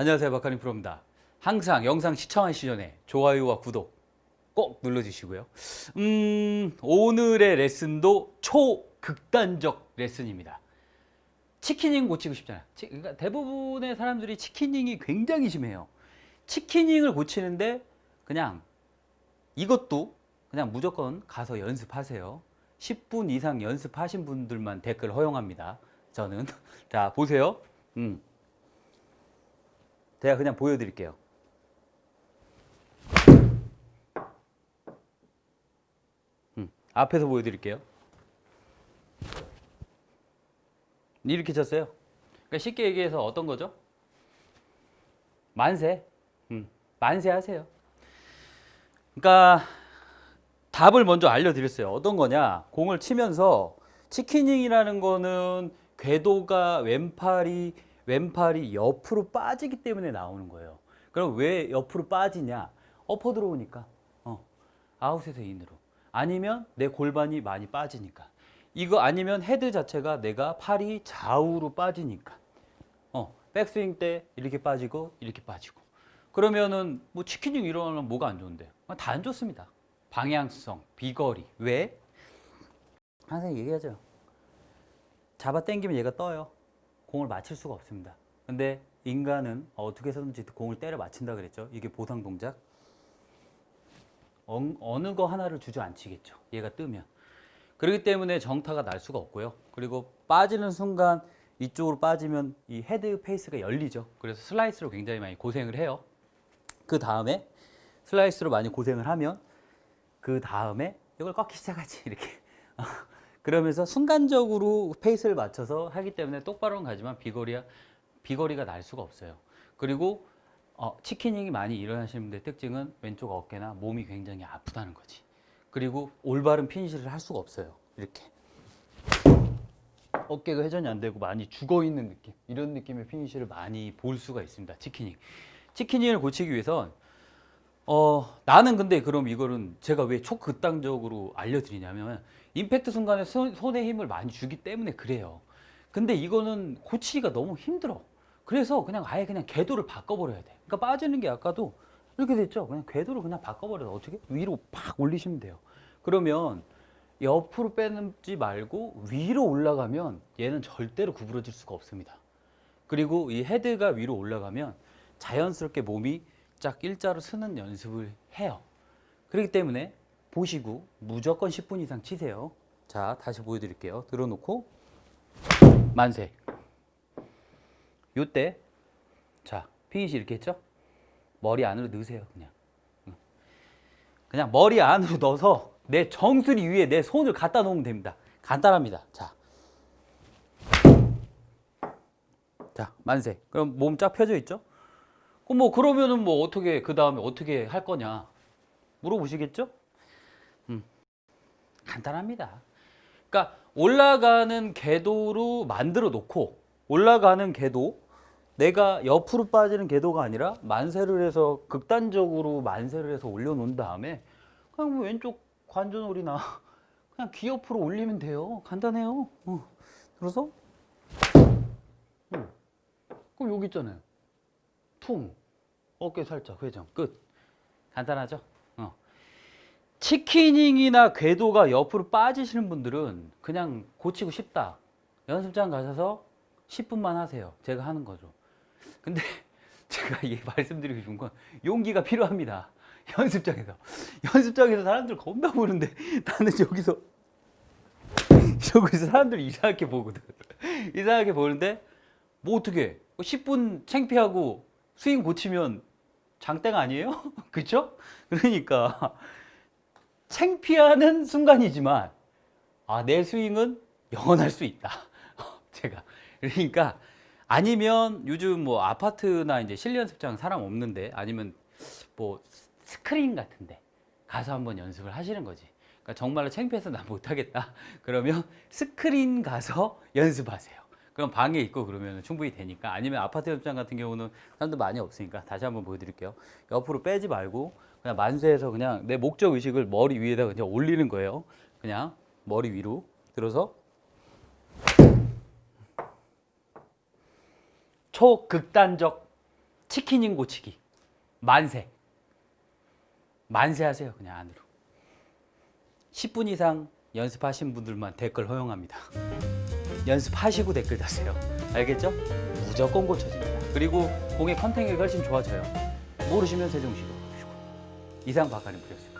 안녕하세요 박하림 프로입니다. 항상 영상 시청하시기 전에 좋아요와 구독 꼭 눌러주시고요. 음, 오늘의 레슨도 초극단적 레슨입니다. 치킨잉 고치고 싶잖아요. 치- 그러니까 대부분의 사람들이 치킨잉이 굉장히 심해요. 치킨잉을 고치는데 그냥 이것도 그냥 무조건 가서 연습하세요. 10분 이상 연습하신 분들만 댓글 허용합니다. 저는 자 보세요. 음. 제가 그냥 보여드릴게요. 음, 앞에서 보여드릴게요. 이렇게 쳤어요. 그러니까 쉽게 얘기해서 어떤 거죠? 만세. 음, 만세 하세요. 그러니까 답을 먼저 알려드렸어요. 어떤 거냐? 공을 치면서 치키닝이라는 거는 궤도가 왼팔이 왼팔이 옆으로 빠지기 때문에 나오는 거예요. 그럼 왜 옆으로 빠지냐? 엎어 들어오니까. 어. 아웃에서 인으로. 아니면 내 골반이 많이 빠지니까. 이거 아니면 헤드 자체가 내가 팔이 좌우로 빠지니까. 어. 백스윙 때 이렇게 빠지고 이렇게 빠지고. 그러면은 뭐 치킨ing 일어나면 뭐가 안 좋은데? 다 안 좋습니다. 방향성, 비거리. 왜? 항상 얘기하죠. 잡아 당기면 얘가 떠요. 공을 맞힐 수가 없습니다. 근데 인간은 어떻게 해서든지 공을 때려 맞힌다 그랬죠. 이게 보상 동작. 어, 어느 거 하나를 주저앉히겠죠. 얘가 뜨면. 그렇기 때문에 정타가 날 수가 없고요. 그리고 빠지는 순간 이쪽으로 빠지면 이 헤드 페이스가 열리죠. 그래서 슬라이스로 굉장히 많이 고생을 해요. 그 다음에 슬라이스로 많이 고생을 하면 그 다음에 이걸 꺾기 시작하지 이렇게 그러면서 순간적으로 페이스를 맞춰서 하기 때문에 똑바로는 가지만 비거리야 비거리가 날 수가 없어요. 그리고 어, 치킨잉이 많이 일어나시는 분들의 특징은 왼쪽 어깨나 몸이 굉장히 아프다는 거지. 그리고 올바른 피니시를 할 수가 없어요. 이렇게 어깨가 회전이 안 되고 많이 죽어 있는 느낌 이런 느낌의 피니시를 많이 볼 수가 있습니다. 치킨잉 치킨잉을 고치기 위해선 어, 나는 근데 그럼 이거는 제가 왜 초극단적으로 알려드리냐면 임팩트 순간에 손, 손에 힘을 많이 주기 때문에 그래요. 근데 이거는 고치기가 너무 힘들어. 그래서 그냥 아예 그냥 궤도를 바꿔버려야 돼. 그러니까 빠지는 게 아까도 이렇게 됐죠. 그냥 궤도를 그냥 바꿔버려서 어떻게 위로 팍 올리시면 돼요. 그러면 옆으로 빼지 말고 위로 올라가면 얘는 절대로 구부러질 수가 없습니다. 그리고 이 헤드가 위로 올라가면 자연스럽게 몸이 쫙 일자로 서는 연습을 해요. 그렇기 때문에 보시고 무조건 10분 이상 치세요. 자, 다시 보여드릴게요. 들어놓고 만세. 요때 자 피니시 이렇게 했죠? 머리 안으로 넣으세요. 그냥 응. 그냥 머리 안으로 넣어서 내 정수리 위에 내 손을 갖다 놓으면 됩니다. 간단합니다. 자. 자, 만세. 그럼 몸 쫙 펴져 있죠? 그럼 뭐 그러면은 뭐 어떻게 그 다음에 어떻게 할 거냐 물어보시겠죠? 음, 간단합니다. 그러니까 올라가는 궤도로 만들어 놓고 올라가는 궤도 내가 옆으로 빠지는 궤도가 아니라 만세를 해서 극단적으로 만세를 해서 올려놓은 다음에 그냥 뭐 왼쪽 관전홀이나 그냥 귀 옆으로 올리면 돼요. 간단해요. 어. 그래서 어. 그럼 여기 있잖아요. 퉁 어깨 살짝 회전 끝. 간단하죠? 어. 치키닝이나 궤도가 옆으로 빠지시는 분들은 그냥 고치고 싶다. 연습장 가셔서 10분만 하세요. 제가 하는 거죠. 근데 제가 이 말씀드리고 싶은 건 용기가 필요합니다. 연습장에서. 연습장에서 사람들 겁나 보는데 나는 여기서 여기서 사람들이 이상하게 보거든. 이상하게 보는데 뭐 어떻게 10분 창피하고 스윙 고치면 장땡 아니에요? 그쵸? 그러니까 창피하는 순간이지만 아, 내 스윙은 영원할 수 있다. 제가 그러니까 아니면 요즘 뭐 아파트나 이제 실내 연습장 사람 없는데 아니면 뭐 스크린 같은데 가서 한번 연습을 하시는 거지. 그러니까 정말로 창피해서 나 못하겠다. 그러면 스크린 가서 연습하세요. 그럼 방에 있고 그러면 충분히 되니까. 아니면 아파트 연습장 같은 경우는 사람들 많이 없으니까 다시 한번 보여드릴게요. 옆으로 빼지 말고 그냥 만세해서 그냥 내 목적 의식을 머리 위에다 그냥 올리는 거예요. 그냥 머리 위로 들어서. 초극단적 치킨인 고치기. 만세. 만세 하세요 그냥 안으로. 10분 이상 연습하신 분들만 댓글 허용합니다 연습하시고 댓글 다세요. 알겠죠? 무조건 고쳐집니다. 그리고 공의 컨택이 훨씬 좋아져요. 모르시면 세종시로 이상 박하는 프리였습니다